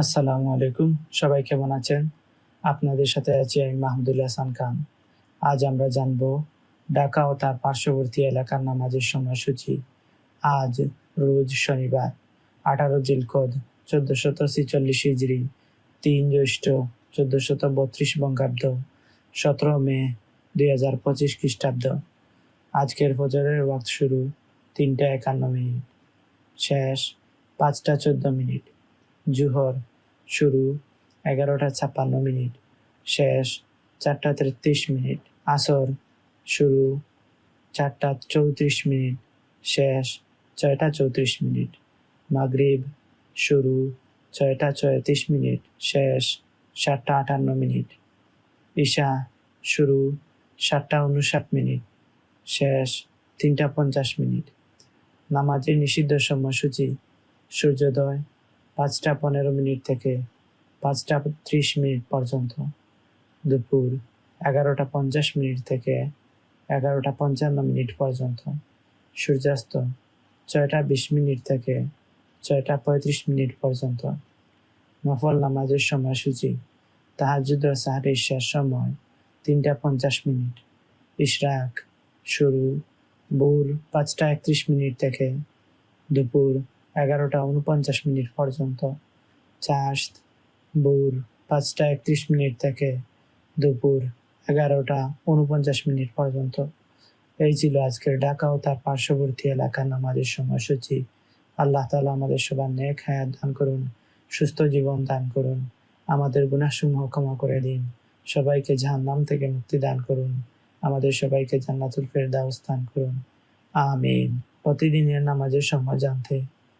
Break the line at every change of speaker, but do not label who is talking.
আসসালামু আলাইকুম। সবাই কেমন আছেন? আপনাদের সাথে আছি আমি মাহমুদুল হাসান খান। আজ আমরা জানব ঢাকা ও তার পার্শ্ববর্তী এলাকার নামাজের সময়সূচি। আজ রোজ শনিবার, আঠারো জিলকদ, চোদ্দশত ছিচল্লিশ হিজড়ি, তিন জ্যৈষ্ঠ, চোদ্দশত বত্রিশ বঙ্গাব্দ, সতেরো মে, দুই হাজার পঁচিশ খ্রিস্টাব্দ। আজকের ফজরের ওয়াক্ত শুরু তিনটা একান্ন মিনিট। শেষ পাঁচটা চোদ্দ মিনিট। জুহর শুরু এগারোটা ছাপ্পান্ন মিনিট, শেষ চারটা তেত্রিশ মিনিট, আসর শুরু চারটা চৌত্রিশ মিনিট, শেষ ছয়টা চৌত্রিশ মিনিট, মাগরিব শুরু ছয়টা ছয়ত্রিশ মিনিট, শেষ সাতটা আটান্ন মিনিট, ঈশা শুরু সাতটা উনষাট মিনিট, শেষ তিনটা পঞ্চাশ মিনিট, নামাজের নিষিদ্ধ সময়সূচি, সূর্যোদয় পাঁচটা পনেরো মিনিট থেকে পাঁচটা ত্রিশ মিনিট পর্যন্ত। দুপুর এগারোটা পঞ্চাশ মিনিট থেকে এগারোটা পঞ্চান্ন মিনিট পর্যন্ত। সূর্যাস্ত ছয়টা বিশ মিনিট থেকে ছয়টা পঁয়ত্রিশ মিনিট পর্যন্ত। নফল নামাজের সময়সূচি তাহাজুদ ও সাহারির সময় তিনটা পঞ্চাশ মিনিট। ইশরাক, শুরু, ভোর পাঁচটা একত্রিশ মিনিট থেকে দুপুর এগারোটা উনপঞ্চাশ মিনিট পর্যন্ত। চাষ ভোর পাঁচটা একত্রিশ মিনিট থেকে দুপুর এগারোটা উনপঞ্চাশ মিনিট পর্যন্ত। এই ছিল আজকের ঢাকা ও তার পার্শ্ববর্তী এলাকার নামাজের সময়সূচি। আল্লাহ তালা আমাদের সবার নেক হায়াত দান করুন, সুস্থ জীবন দান করুন, আমাদের গুণাসমূহ ক্ষমা করে দিন। সবাইকে জাহান্নাম থেকে মুক্তি দান করুন, আমাদের সবাইকে জান্নাতুল ফেরদাউস দান করুন। আমিন। প্রতিদিনের নামাজের সময় জানতে